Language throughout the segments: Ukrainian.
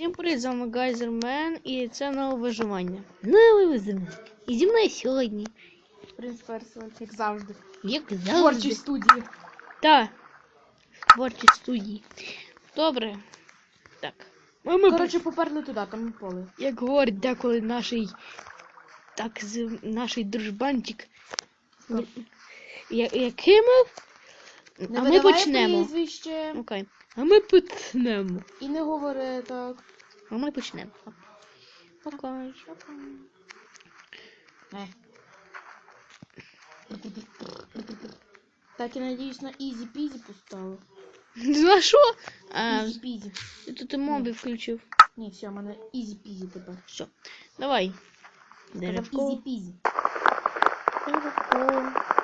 Всім привіт, з вами Гайзермен і це нове виживання. Нове виживання. І зі мною сьогодні. Принц Персиваль, як завжди. Як В завжди. творчій студії. Та. Творчі студії. Добре. Так. А ми, Коротше, поперли туди, там поле. як говорить деколи наш так з наш дружбанчик. Я, яким? Не а ми почнемо. прізвище Окей. А ми почнемо. і не говори так. А ми почнемо. Окей. Не. Так і надіюсь на ізі пізі поставив. За що? Ізі пізі. ти тут і моби включив. Ні, все, в мене ізі пізі тепер. Все. Давай. Деревко. ізі пізі. Деревко.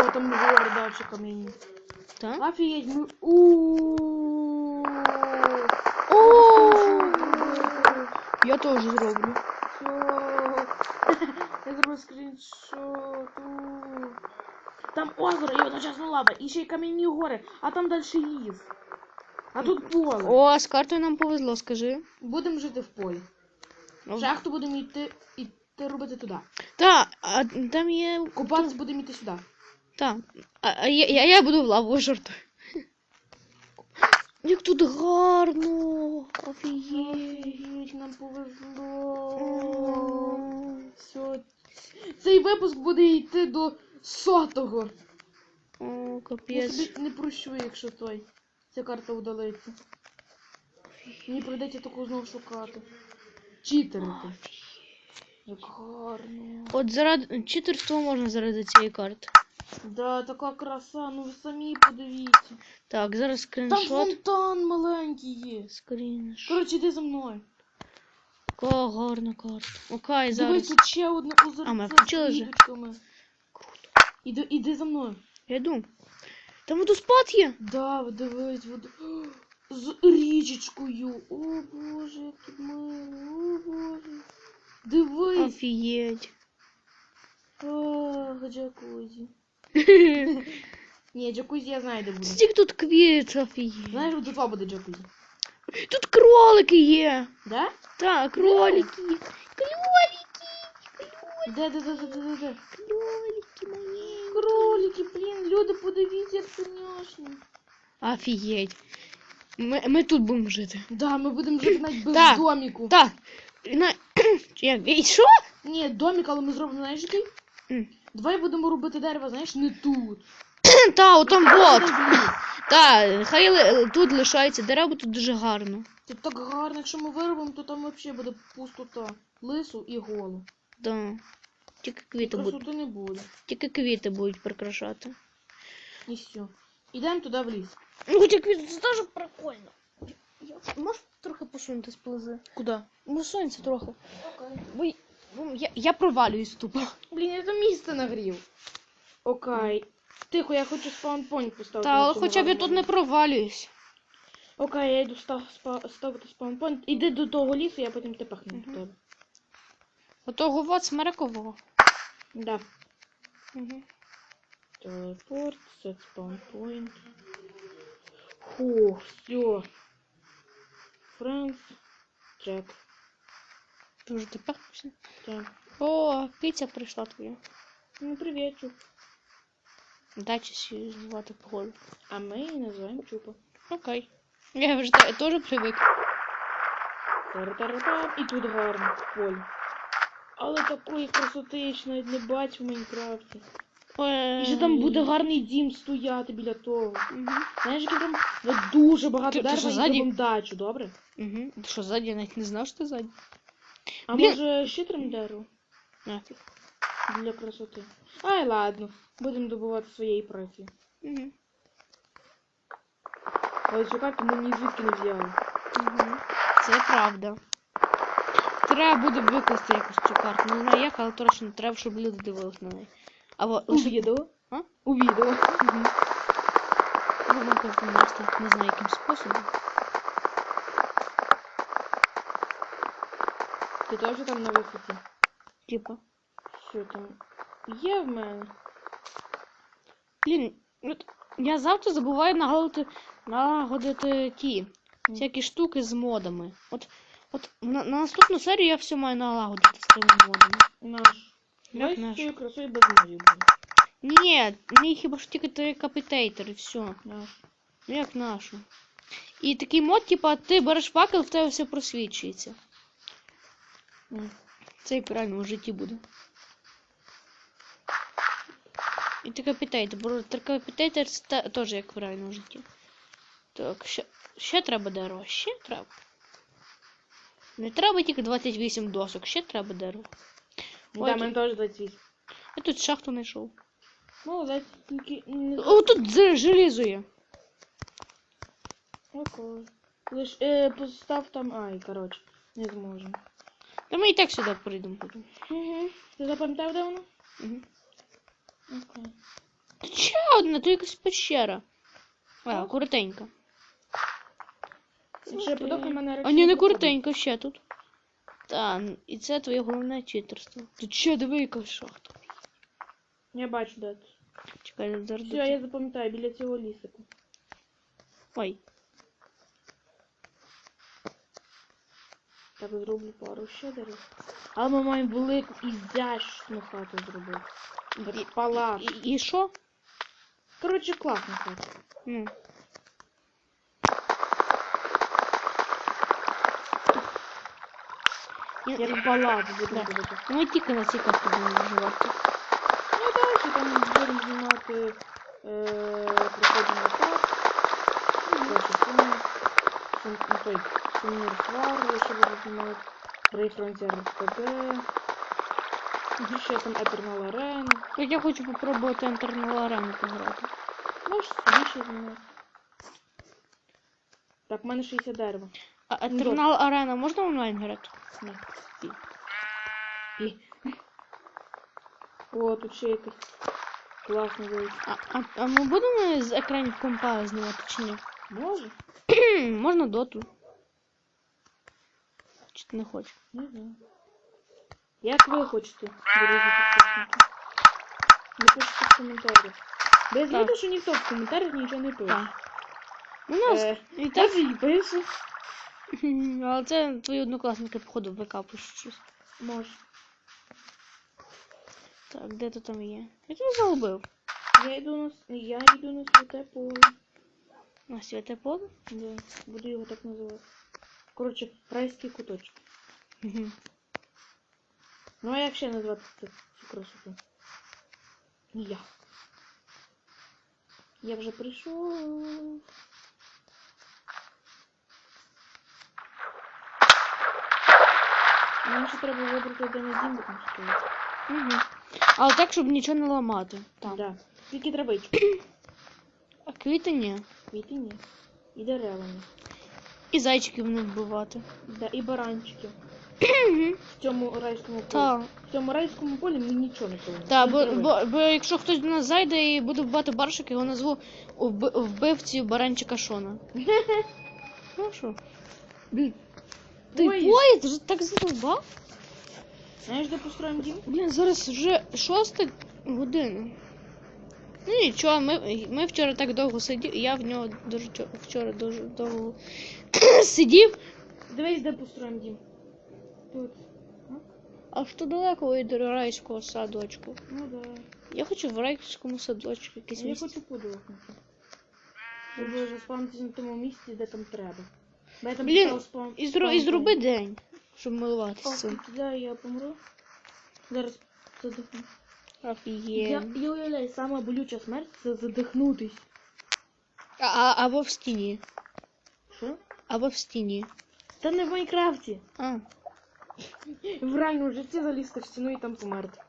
О, там гори дальше камінь. Так? Офігеть, ми... Ууу. О! Я теж зроблю. Я зроблю скріншоту. Там озеро і одночасно лава, і ще й кам'яні гори, а там далі ліс. А тут поле. О, з картою нам повезло, скажи. Будемо жити в полі. Шахту будемо йти, йти робити туди. А там є. Купатись будемо йти сюди. Так. А, а я, я, я буду в лаву жартую. Як тут гарно! Офігеть! Офігеть, нам повезло. Все. Цей випуск буде йти до сотого. О, Я капець. собі не прощу, якщо той. Ця карта удалиться. Мені прийдеться таку знову шукати. Читерити. Як гарно. От заради читерство можна заради цієї карти. Да, така краса, ну ви самі подивіться. Так, зараз Там скріншот. фонтан маленький є. Скріншот. Коротше, іди за мною. Яка гарна карта. Окей, Дивись, тут ще одне озерце А, ми включили вже? Круто. Іди, іди за мною. Я йду. Там водоспад є. Да, дивись, воду. З річечкою. О боже, як тут мило, о боже. Дивись. Офігеть. Ах, джакузі. Ні, джакузі я знаю, де буде. Стільки тут квіт, офігеть. Знаєш, тут два буде джакузі. Тут кролики є. Да? Так, кролики. Кролики. Де, де, де, де? Кролики мої. Кролики, блін, люди, подивіться, як соняшні. Офігеть. Ми, ми тут будемо жити. Да, ми будемо жити навіть без Так. доміку. Так. На... Як? І що? Ні, домік, але ми зробимо, знаєш, який? М. Давай будемо робити дерево, знаєш, не тут. Та, отам ліс. Та, хай ли- тут лишається дерева, тут дуже гарно. Це так гарно, якщо ми виробимо, то там взагалі буде пустота. Лису і голу. Да. Тільки квіти будуть. Красоти не буде. Тільки квіти будуть прикрашати. І все. Ідемо туди в ліс. Ну, хоча квіти це теж прикольно. Можеш трохи посунути з плези? Куди? Ну, сонце трохи. Бо й- бо я, я провалююсь тупо. Блін, я там місце нагрів. Окей. Тихо, я хочу спаунпойнт поставити. Та, але хоча б я тут не провалююсь. Окей, я йду став, спа, ставити спаунпойнт. Іди до того лісу, я потім тебе пахну до тебе. Отого вот смерекового. Да. Угу. Телепорт, set спаунпойнт. Фух, все. Friends. Check. Дуже тепер. Так. О, піця прийшла твоя. Ну, привітчик. Дачі сі звати погоду. А ми її називаємо Чупа. Окей. Я вже те- теж привик. І тут гарно поле. Але такої красоти я ще навіть не бачив в Майнкрафті. І ще там буде гарний дім стояти біля того. Угу. Знаєш, який там от дуже багато Ти- ти що, дерева і ззаді? дачу, добре? Угу. Ти що, ззаді я навіть не знав, що ти ззаді. А Блін. може ще трим дерево Нафіг. для красоти? Ай, ладно, будемо добувати своєї праці. Угу. Але цю карту ми ні звідки не взяли. Угу. Це правда. Треба буде викласти якусь цю карту. Не знаю як, але точно треба, щоб люди дивились на неї. Або У лише відео. А? У відео. Угу. Ну, просто не знаю, яким способом. Ти теж там на висоті? Типа. Що там? Є в мене. Блін, Я завтра забуваю налагодити, налагодити ті всякі штуки з модами. От, от на, на наступну серію я все маю налагодити з тими модами. Наш. Як наш? красою без модів буде. Ні, мені хіба ж тільки той капітейтер і все. Наш. Ну як нашу. І такий мод, типа, ти береш факел, в тебе все просвічується. Це як в реальному житті буде. І ти капітейтер, бо ти капітейтер теж як в реальному житті. Так, ще, ще треба дерево, ще треба. Не треба тільки 28 досок, ще треба дерево. Да, Ой, мене теж 28. Я тут шахту знайшов. Молодець, тільки не О, тут з- желізо є. Окей. Лиш е, постав там. Ай, коротше, не зможемо. Та ми і так сюди прийдемо потім. Угу. Ти запам'ятав, де воно? Угу. Окей. Тут ще одна, то якась пещера. А, коротенька. Ще подохне мене А речі ні, не коротенька, ще тут. Та, і це твоє головне читерство. Тут ще диви, яка шахта. Я бачу, де. Чекай, зараз. Все, я запам'ятаю, біля цього лісику. Ой. Так, зроблю пару ще дерев. Але ми маємо велику ізящну хату зробити. І- Палат. І, і що? Коротше, класна хата. Ну. Як палац буде Да. робити. Ми тільки на цій карті будемо виживати. Ну далі там будемо знімати е, проходження так. Коротше, сум, сум, ну, той, ще буду знімати. Рей Фронтір РПГ. Ще там Eternal Arena. Я хочу попробувати Enter арену пограти. Можеш собі ще знімати. Так, в мене 60 дерева. А Ну, Eternal Arena можна онлайн грати? Ні. О, тут ще якась класна вийшла. А, а, а ми будемо з екранів компа знімати чи ні? Може? можна доту. Не хочеш? Не знаю. Як ви хочете, дорогі підписники? Напишіть в коментарях. Бо я знаю, Так. що ніхто в коментарях нічого не пише. У нас Е, і так. і пише. Але це твої однокласники, походу, в ВК пишуть щось. Може. Так, де то там є? Я тебе загубив. Я йду на с- я йду на святе поле. На святе поле? Да, буду його так називати. Коротше, райський куточок. Ну а як ще назвати цю красоту? Я. Я вже прийшов. Мені ще треба вибрати на дім, там стоїть. Мгм. Але так, щоб нічого не ламати. Так. Да. Тільки травичку. А квіти ні. Квіти ні. І дерева ні. І зайчиків не вбивати. Да, і баранчики. В цьому райському полі. В цьому райському полі ми нічого не повинні. Так, бо, бо, бо якщо хтось до нас зайде і буде вбивати баршик, його назву вби- вбивцею баранчика Шона. Ну що? Блін. Ти поїзд вже так задовбав? Знаєш, де построїмо дім? Блін, зараз вже шоста година. Ну нічого, ми, ми вчора так довго сиділи, я в нього дуже вчора дуже довго сидів. Дивись, де построїмо дім. Тут. А що далеко від райського садочку? Ну да. Я хочу в райському садочку якийсь Я місце. хочу подохнути. Щоб вже спавнитися на тому місці, де там треба. Бо я там Блін, спам. І, зро, і зроби день, щоб милуватися. Да, я помру. Зараз задихну. Я, Офігенно. я уявляю, сама болюча смерть це задихнутись. А, а, або в стіні. Що? Або в стіні. Та не в Майнкрафті. А. В реальному житті залізти в стіну і там померти.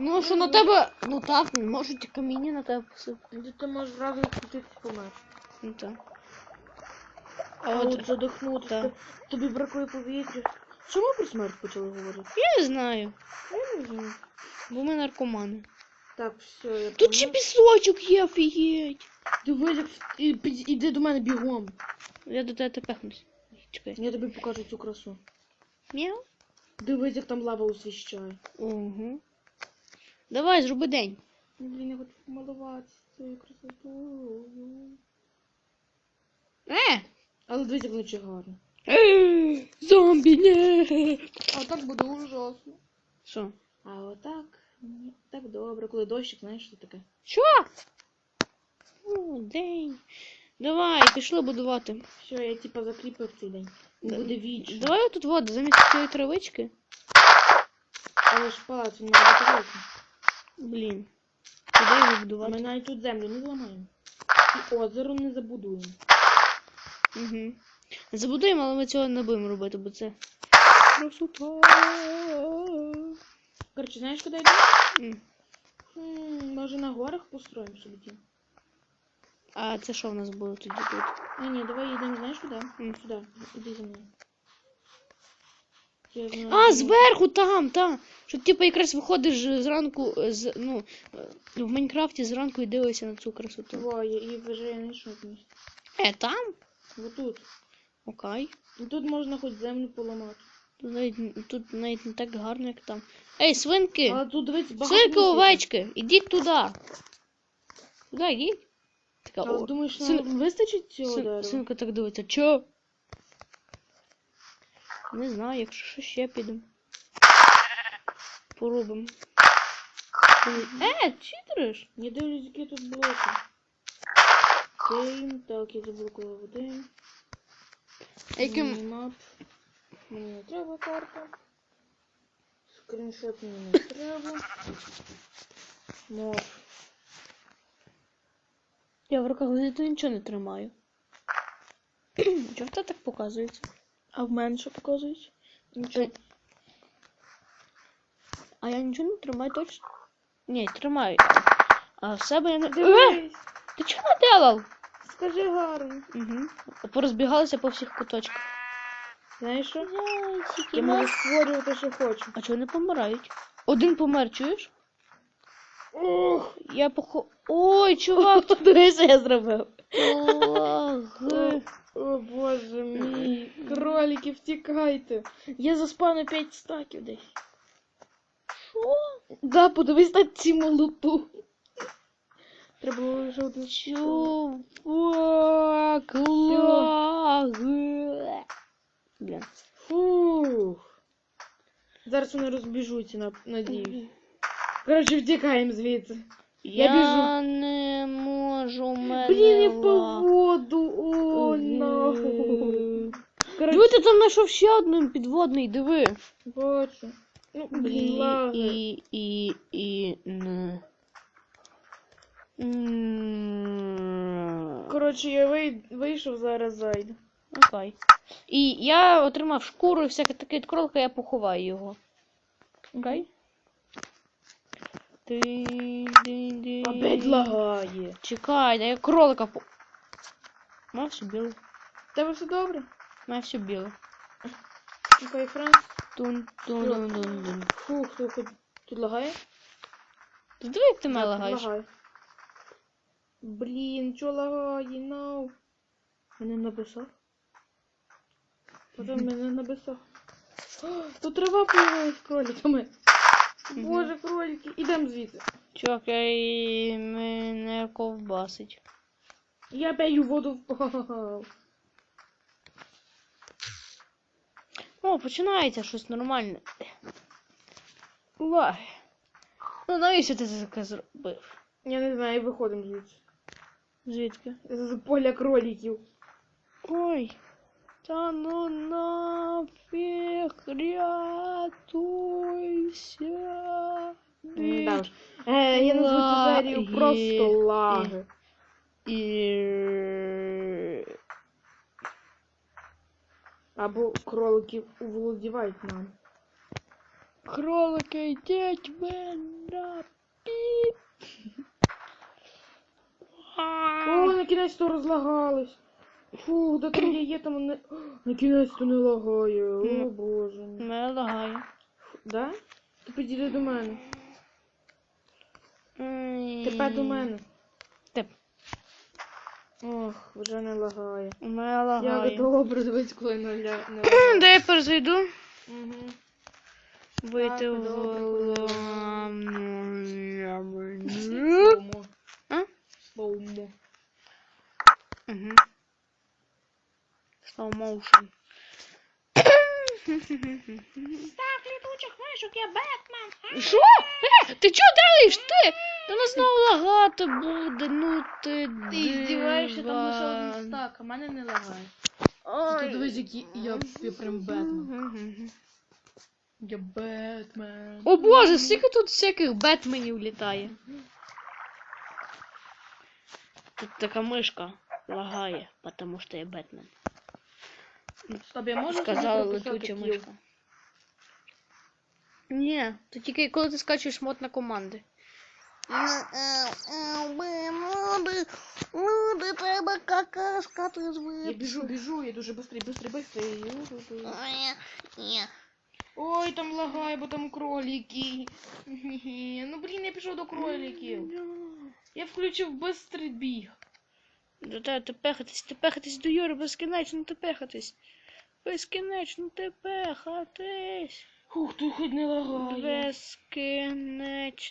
Ну, а що на тебе. Ну так, можуть і каміння на тебе посипати. Де ти можеш разом відкрутитись і померти. Ну так. А А от задихнутись, так. то- тобі бракує повітря. Чому про смерть почали говорити? я не знаю. Я не знаю. Бо ми наркомани. Так, все, я Тут ще пісочок є, офігеть. Дивись, як і- під- іди до мене бігом. Я до тебе тепехнусь. Чекай. Я тобі покажу цю красу. Мяу. Дивись, як там лава освіщає. Угу. Давай, зроби день. Ну, Блін, я хочу помалуватися. своєю красотою. Е! Але дивіться, як вночі гарно. Зомбі, не! А так буде ужасно. Що? А отак, ні, так добре, коли дощик, знаєш, що таке. Що? О, день. Давай, пішли будувати. Все, я типа закріпив цей день. Да- буде вічно. Давай тут воду замість цієї травички. Але ж палац, він має бути. Блін. Куди його будувати? ми навіть тут землю не зламаємо. І озеро не забудуємо. Угу. Забудуємо, але ми цього не будемо робити, бо це. Красота. Коротше, знаєш, куди йдемо? М. М, Може на горах построїмо собі дім? А це що в нас було тоді тут? А ні, давай йдемо, знаєш куди? М. Сюди, іди за мною. Я знаю, А, зверху там, там. Що типу якраз виходиш зранку з ну в Майнкрафті зранку і дивишся на цю красоту. Двоє, і вже я знайшов місце. Е, там? Отут. Окей. І тут можна хоч землю поламати. Тут навіть, тут навіть не так гарно, як там. Ей, свинки! Але тут дивіться, багато Свинки, місця. овечки! Ідіть туди! Туди йдіть. Така, Але о, думаєш, нам вистачить цього свин- дерева? свинка так дивиться, чо? Не знаю, якщо що ще підемо. Поробимо. Е, читериш? Не дивлюсь, які тут блоки. Кейм, так, я заблокував один. Яким. Мені не треба карта. Скріншот мені не треба. Мов. Я в руках газету нічого не тримаю. Чого це так показується? А в мене що показують? Нічого. Е, А я нічого не тримаю точно? Ні, тримаю. А в себе я не. Е! Ти чого наделав? Скажи гарно. Угу. Порозбігалися по всіх куточках. Знаєш що? Яйчики, Я можу створювати, що хочу. А чого не помирають? Один помер, чуєш? Ох, Я похо. Ой, чувак, тут дивися, я зробив. О боже мій, кролики, втікайте. Я заспавнив 5 стаків десь. Що? Да, подивись на ці молоту. Треба було один Чувак. Блін. Фух. Зараз вони розбіжуться, на- надіюсь. Коротше, втікаємо звідси. Я Я, біжу. не можу, мене Блін, я по воду. О. Диви, Коротше, ти там знайшов ще один підводний, диви. бачу. Ну, блін, І, лаги. і, і, і, не. Коротше, я вий... вийшов, зараз зайду. Окей. І я отримав шкуру і всяке таке від кролика, я поховаю його. Окей? Опять лагає. Чекай, да я кролика по. Має все біле. Тебе все добре? Має все біле. Чекай, Франц. тун тун тун тун тун Фух, тут, лагає? Ти диви, як ти мене лагаєш. Блін, чо лагає, no. Мене написав. Потім мене написав. Тут трава появилась з кроликами. Боже, кролики, ідем звідси. Чувак, я і мене ковбасить. Я опять воду впав. О, починається щось нормальне. Ой. Ну навіщо ти це зробив? Я не знаю, виходимо звідси. Звідки? З поля кроликів. Ой. Та ну нафіг рятуйся. М, Да уж. Е, я назву цю серію Лаги. просто лаги. І... Або кролики оволодівають нами. Кролики, йдіть мене О, на кінець то розлагались. Фу, да там є, є там не. На кінець то не лагає. О боже. Мене лагає. Да? Ти підійди до мене. Тепер до мене. Теп. Ох, вже не лагає. Як лагає. добре дивись, коли не не лагає. Де я перезайду? Мгм. Вийти в... добре, коли- м, Бо мо- А? М. Угу. Slow motion. Так, літучих мишок, я Бетмен. Що? Е, ти чого делаєш? Ти? Та нас знову лагати буде, ну ти Ти здіваєшся, там лише один стак, а мене не лагає. Ти дивись, який я, я прям Бетмен. Я Бетмен. О боже, скільки тут всяких бетменів літає. Тут така мишка лагає, потому що я Бетмен. Стоп, я можу Сказала собі прописати летуча кіл? мишка. Ні, то тільки коли ти скачуєш мод на команди. Люди, треба какашка, ти Я звик. біжу, біжу, я дуже быстрий, быстрий, быстрий. Ой, ні. Ой, там лагає, бо там кролики. Хе-хе. Ну блін, я пішов до кроликів. Я включив бистрий біг. До тебе ти пехатись, ти пехатись до Юри, безкінечно ти пехатись. Безкінечно ти пехатись. Хух, тут хоч не лагає. Безкінечно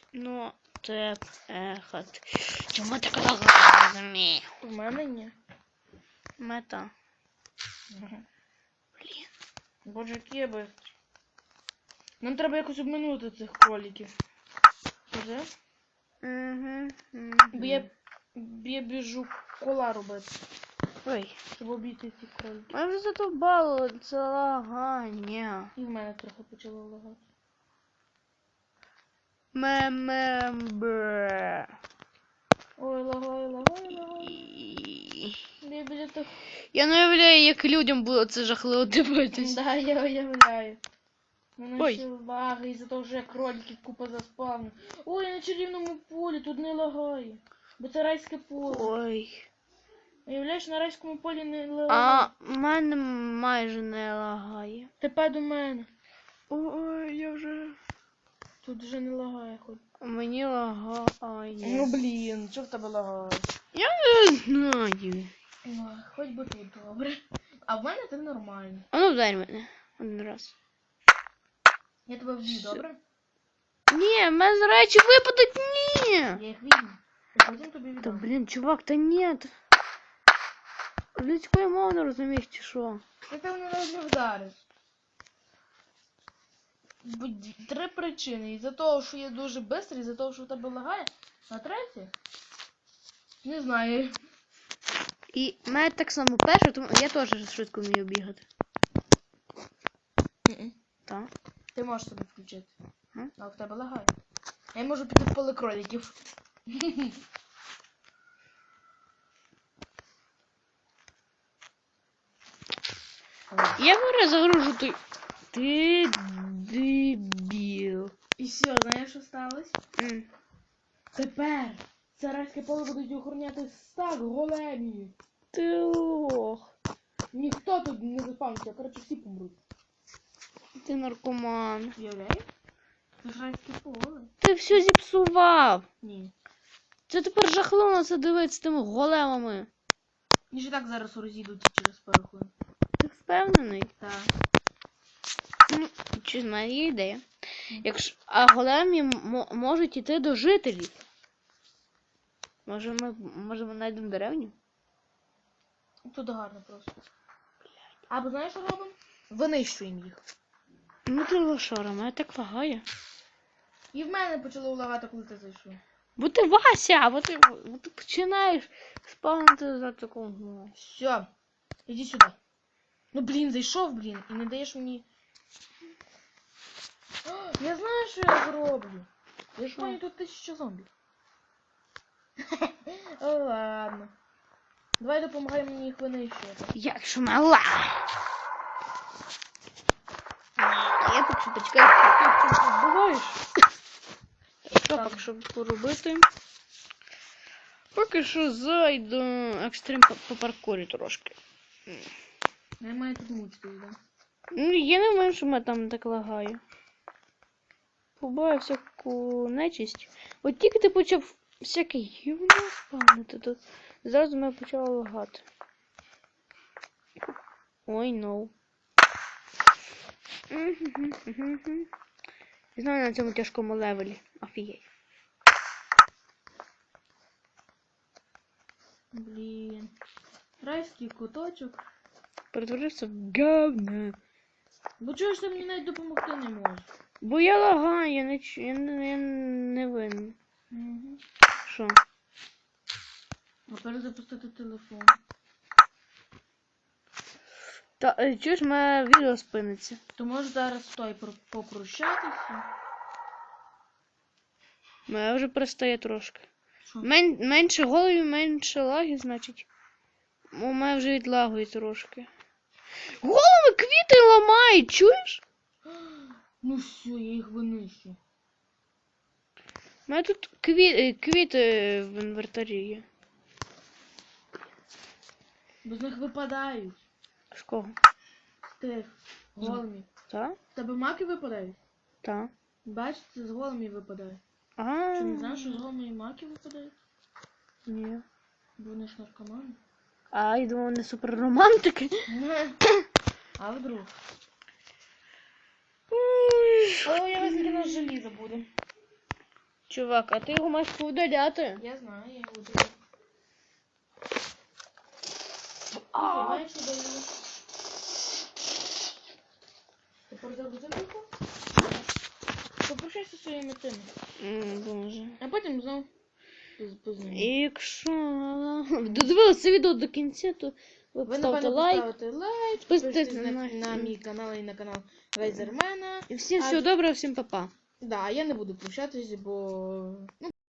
те пехати. Чому так лагає? У мене ні. Мета. Блін. Боже, який. Нам треба якось обминути цих кроликів. Вже? Угу. Бо я, я біжу кола робити, Ой, щоб обійти ці кролики. ми вже задовбало це лагання. І в мене трохи почало лагати. Мемембре. Ой, лагає, лагає, лагає. Я біля Я не уявляю, як людям було це жахливо дивитись. Да, я уявляю. Мене ще лаги із-за того, що я кроликів купа заспавнив. Ой, я на чарівному полі, тут не лагає. Бо це райське поле. Ой. Уявляєш, на райському полі не лагає. А в мене майже не лагає. Тепер до мене. Ой, я вже. Тут вже не лагає хоч. Мені лагає. Ну блін, що в тебе лагає? Я не знаю. Ой, хоч би тут добре. А в мене це нормально. А ну вдарь мене. Один раз. Я тебе вб'ю, добре? Ні, в мене речі випадуть, ні. Я їх візьму. І потім тобі Та віддам. блін, чувак, та ні. Людської мови не розумієш, чи що? Ти мене навіть не вдариш. Три причини. Із-за того, що я дуже швидкий, із-за того, що в тебе лагає. А третє? Не знаю. І в мене так само перше, тому я теж швидко вмію бігати. Так. Ти можеш собі включити. А в тебе лагає. Я можу піти в поле кроликів. Я говорю, загружу той. Ти дебіл. І все, знаєш, що сталося? М. Тепер царське поле будуть охороняти стак големів. Ти лох. Ніхто тут не заспавниться, коротше, всі помруть. Ти наркоман. Це ж поле. Ти все зіпсував. Ні. Це тепер жахливо на це дивитися тими големами. Ніж і так зараз розійдуться через пару хвилин. Впевнений? Так. Ну, чи в мене є ідея. Якщо... А големі можуть іти до жителів. Може ми, може ми знайдемо деревню? Тут гарно просто. Або знаєш, що робимо? Винищуємо їх. Ну ти лошара, мене так лагає. І в мене почало лагати, коли ти зайшов. Бо ти Вася, бо ти, бо ти починаєш спавнити за такого. Все. Іди сюди. Ну блін, зайшов, блін, і не даєш мені. Я знаю, що я зроблю. Я ж Що? маю тут тисяча зомбі. Ладно. Давай допомагай мені їх винищувати. Якщо мала. Я поки що почекаю, поки ти вбиваєш. Що Так. поки що поробити? Поки що зайду екстрим по, по паркурі трошки. Я маю тут мучитись, да? Ну, я не знаю, що мене там так лагає. Побаю всяку нечисть. От тільки ти почав всяке гівно спавнити, то зразу мене почало лагати. Ой, ну. І знову на цьому тяжкому левелі. Офігеть. Блін. Райський куточок. Перетворився в говно. Бо чого ж ти мені навіть допомогти не можеш? Бо я лагаю, я не, чу- я не, я не винен. Угу. Що? А перезапустити телефон. Та е, чуєш, моє відео спиниться. То можеш зараз той про- попрощатися? Моє вже перестає трошки. Що? Мен, менше голів, менше лаги, значить. У мене вже відлагує трошки. Голови квіти ламають, чуєш? Ну все, я їх винищу. У мене тут кві, е, квіти в інвентарі є. Без них випадають. З кого? З тих големів. Та? З тебе маки випадають? Та. Бачиш, це з големів випадає. А. Що не знаєш, що з големів маки випадають? Ні. Бо вони ж наркомани. А, я думав, вони супер романтики. А вдруг? О, я весь на желізо буде. Чувак, а ти його маєш повидаляти. Я знаю, я його буду. А, знаєш, що? Тепер. Попрощайся зі своїми тими. Боже. А потім знову. І якщо додивилися це відео до кінця, то ви Ви, поставте лайк. лайк, Підписуйтесь на, на- на мій канал і на канал Вейзермена. І всім А- всього доброго, всім па-па. Да, я не буду прощатись, бо ну,